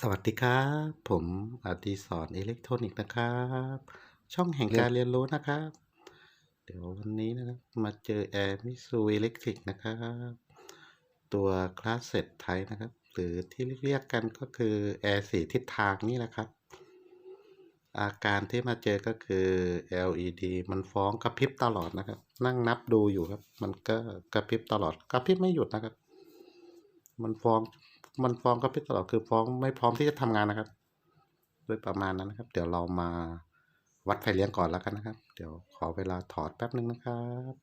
สวัสดีครับ ผมอดิศรอิเล็กทรอนิกส์นะครับ ช่องแห่งการเรียนรู้นะครับ เดี๋ยววันนี้นะครับ มาเจอแอร์มิสูอิเล็กทริกนะครับ ตัวคลาสเซตไทนะครับ หรือที่เรียกกันก็คือแอร์สีทิศทางนี่แหละครับ อาการที่มาเจอก็คือ LED มันฟ้องกระพริบตลอดนะครับ นั่งนับดูอยู่ครับ มันก็กระพริบตลอดกระพริบไม่หยุดนะครับ มันฟ้อง มันฟ้องกระพริบตลอดคือฟ้องไม่พร้อมที่จะทำงานนะครับ โดยประมาณนั้นนะครับ เดี๋ยวเรามาวัดไฟเลี้ยงก่อนแล้วกันนะครับ เดี๋ยวขอเวลาถอดแป๊บนึงนะครับ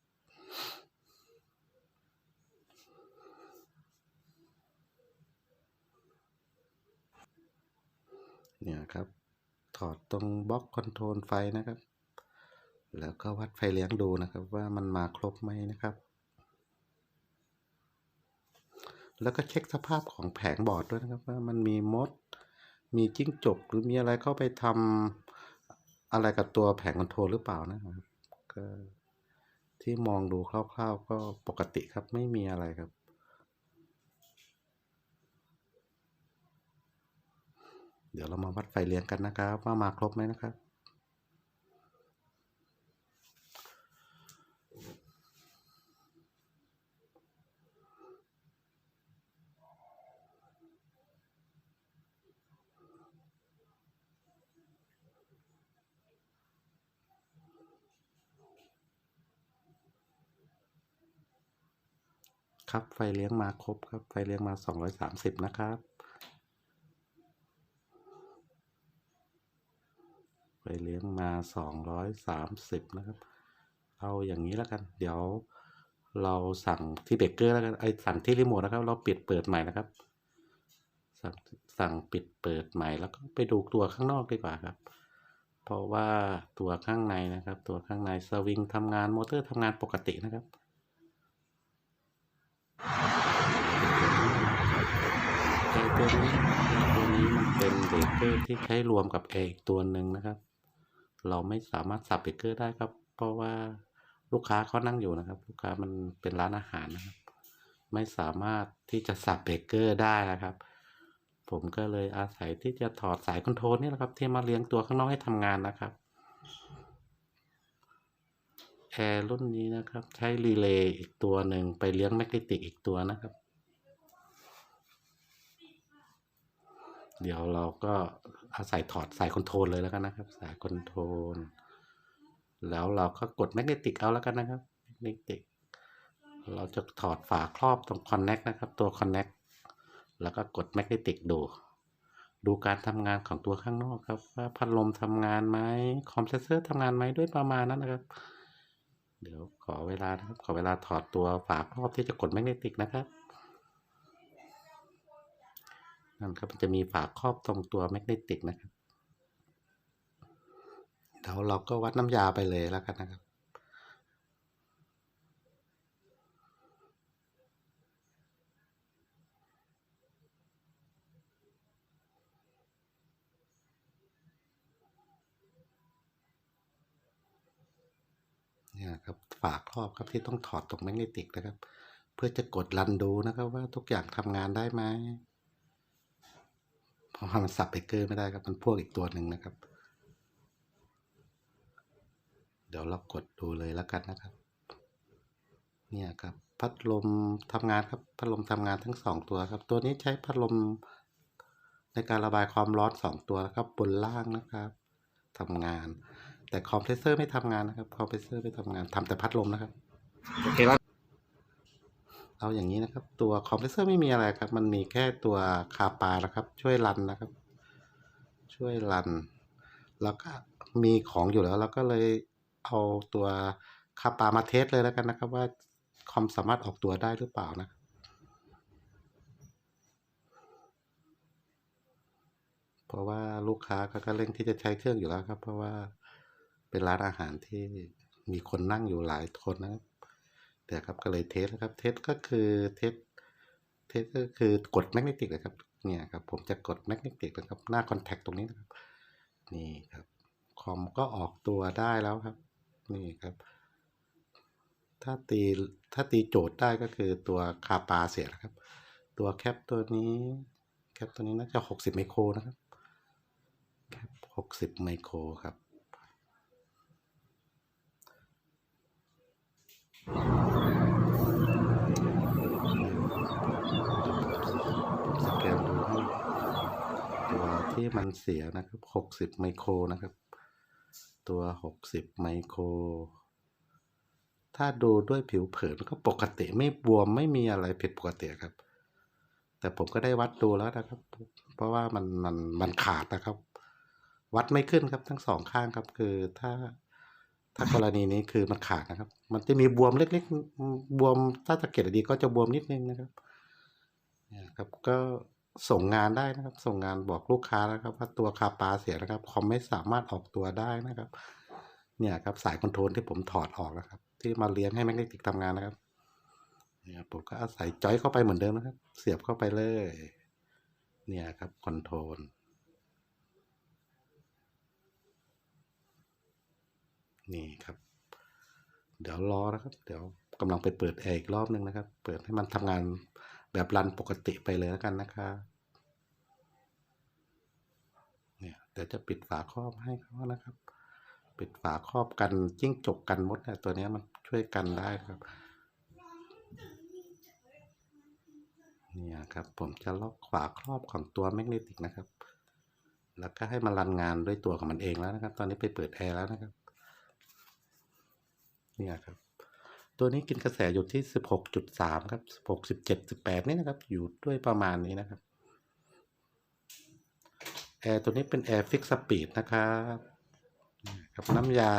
เนี่ยครับ ถอดตรงบล็อกคอนโทรลไฟนะครับ แล้วก็วัดไฟเลี้ยงดูนะครับ ว่ามันมาครบไหมนะครับ แล้วก็เช็คสภาพของแผงบอร์ดด้วยนะครับว่ามันมีมด มีจิ้งจกหรือมีอะไรเข้าไปทำอะไรกับตัวแผงคอนโทรลหรือเปล่านะครับก็ที่มองดูคร่าวๆ ก็ปกติครับไม่มีอะไรครับ เดี๋ยวเรามาวัดไฟเลี้ยงกันนะครับ ว่ามาครบไหมนะครับ ครับไฟเลี้ยงมาครบครับ ไฟเลี้ยงมา 230 นะครับ ไฟเลี้ยงมา 230 นะครับ เอาอย่างนี้แล้วกัน เดี๋ยวเราสั่งที่เบเกอร์แล้วกันไอสั่งที่รีโมทนะครับ เราปิดเปิดใหม่นะครับ สั่งสั่งปิดเปิดใหม่แล้วก็ไปดูตัวข้างนอกดีกว่าครับ เพราะว่าตัวข้างในนะครับ ตัวข้างในสวิงทำงานมอเตอร์ทำงานปกตินะครับ แตัวนี้ตัวนี้มันเป็นเบรกเกอร์ที่ใช้รวมกับแอร์อีกตัวหนึ่งนะครับ เราไม่สามารถสับเบรกเกอร์ได้ครับ เพราะว่าลูกค้าเขานั่งอยู่นะครับ ลูกค้ามันเป็นร้านอาหารนะครับ ไม่สามารถที่จะสับเบรกเกอร์ได้นะครับ ผมก็เลยอาศัยที่จะถอดสายคอนโทรลนี่แหละครับ ที่มาเลี้ยงตัวข้างนอกให้ทำงานนะครับแอร์รุ่นนี้นะครับ ใช้รีเลย์อีกตัวหนึ่งไปเลี้ยงแมกเนติกอีกตัวนะครับ เดี๋ยวเราก็อาศัยถอดสายคอนโทรลเลยแล้วกันนะครับ สายคอนโทรล แล้วเราก็กดแมกเนติกเอาแล้วกันนะครับแมกเนติก เราจะถอดฝาครอบตรงคอนเน็กนะครับ ตัวคอนเน็กแล้วก็กดแมกเนติกดู ดูการทำงานของตัวข้างนอกครับ ว่าพัดลมทำงานไหมคอมเพรสเซอร์ทำงานไหมด้วยประมาณนั้นนะครับ เดี๋ยวขอเวลานะครับ ขอเวลาถอดตัวฝาครอบที่จะกดแมกเนติกนะครับ นั่นครับมันจะมีฝาครอบตรงตัวแมกเนติกนะครับเดี๋ยวเราก็วัดน้ำยาไปเลยแล้วกันนะครับเนี่ยครับฝาครอบครับที่ต้องถอดตรงแมกเนติกนะครับ เพื่อจะกดรันดูนะครับว่าทุกอย่างทำงานได้ไหม ว่ามันสับเบรกเกอร์ไม่ได้ครับมันพวกอีกตัวหนึ่งนะครับ เดี๋ยวเรากดดูเลยแล้วกันนะครับ เนี่ยครับพัดลมทำงานครับพัดลมทำงานทั้งสองตัวครับ ตัวนี้ใช้พัดลมในการระบายความร้อนสองตัวนะครับ บนล่างนะครับทำงาน แต่คอมเพรสเซอร์ไม่ทำงานนะครับคอมเพรสเซอร์ไม่ทำงานทำแต่พัดลมนะครับโอเคแล้ว เอาอย่างนี้นะครับ ตัวคอมเพรสเซอร์ไม่มีอะไรครับ มันมีแค่ตัวคาปานะครับ ช่วยรันนะครับ ช่วยรัน แล้วก็มีของอยู่แล้วเราก็เลยเอาตัวคาปามาเทสเลยแล้วกันนะครับ ว่าคอมสามารถออกตัวได้หรือเปล่านะเพราะว่าลูกค้าเขาก็เร่งที่จะใช้เครื่องอยู่แล้วครับ เพราะว่าเป็นร้านอาหารที่มีคนนั่งอยู่หลายคนนะครับ เดี๋ยครับก็เลยเทสนะครับเทสก็คือเทสเทสก็คือกดแมกเนติกนะครับเนี่ยครับผมจะกดแมกเนติกนะครับหน้าคอนแทคตรงนี้นะครับนี่ครับคอมก็ออกตัวได้แล้วครับนี่ครับ ถ้าตีถ้าตีโจทย์ได้ก็คือตัวคาปาเสียนะครับ ตัวแคปตัวนี้แคปตัวนี้น่าจะหกสิบไมโครนะครับแคปหกสิบไมโครครับ สแกนดูให้ตัว ที่มันเสียนะครับหกสิบไมโครนะครับ ตัวหกสิบไมโคร ถ้าดูด้วยผิวเผินก็ปกติไม่บวมไม่มีอะไรผิดปกติครับ แต่ผมก็ได้วัดดูแล้วนะครับ เพราะว่ามันมันมันขาดนะครับ วัดไม่ขึ้นครับทั้งสองข้างครับ คือถ้าถ้ากรณีนี้คือมันขาดนะครับ มันจะมีบวมเล็กๆ บวมถ้าสังเกตดีก็จะบวมนิดนึงนะครับเนี่ยครับก็ ส่งงานได้นะครับ ส่งงานบอกลูกค้านะครับว่าตัวคาปาเสียนะครับคอมไม่สามารถออกตัวได้นะครับ เนี่ยครับสายคอนโทรลที่ผมถอดออกนะครับ ที่มาเลี้ยงให้แมกเนติกทำงานนะครับเนี่ยผมก็อาศัยจอยเข้าไปเหมือนเดิมนะครับ เสียบเข้าไปเลย เนี่ยครับคอนโทรลนี่ครับ เดี๋ยวรอนะครับ เดี๋ยวกำลังไปเปิดแอร์อีกรอบนึงนะครับ เปิดให้มันทำงาน แบบรันปกติไปเลยแล้วกันนะครับเนี่ยเดี๋ยวจะปิดฝาครอบให้เขานะครับ ปิดฝาครอบกันจิ้งจกกันมดเนี่ยตัวนี้มันช่วยกันได้ครับเนี่ยครับผมจะล็อกฝาครอบของตัวแมกเนติกนะครับ แล้วก็ให้มันรันงานด้วยตัวของมันเองแล้วนะครับ ตอนนี้ไปเปิดแอร์แล้วนะครับ เนี่ยครับ ตัวนี้กินกระแสอยู่ที่สิบหกจุดสามครับสิบหกสิบเจ็ดสิบแปดนี่นะครับ อยู่ด้วยประมาณนี้นะครับ แอร์ตัวนี้เป็นแอร์ฟิกสปีดนะครับครับน้ำยา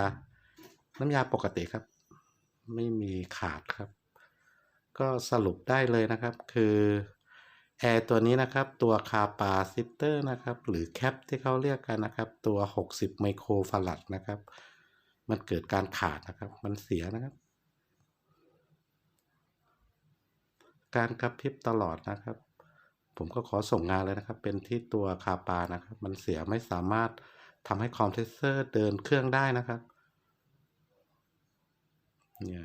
น้ำยาปกติครับ ไม่มีขาดครับ ก็สรุปได้เลยนะครับ คือแอร์ตัวนี้นะครับ ตัวคาปาซิเตอร์นะครับ หรือแคปที่เขาเรียกกันนะครับ ตัว 60 ไมโครฟารัดนะครับ มันเกิดการขาดนะครับ มันเสียนะครับ การกระพริบตลอดนะครับ ผมก็ขอส่งงานเลยนะครับ เป็นที่ตัวคาปานะครับ มันเสียไม่สามารถทำให้คอมเพรสเซอร์เดินเครื่องได้นะครับ เนี่ย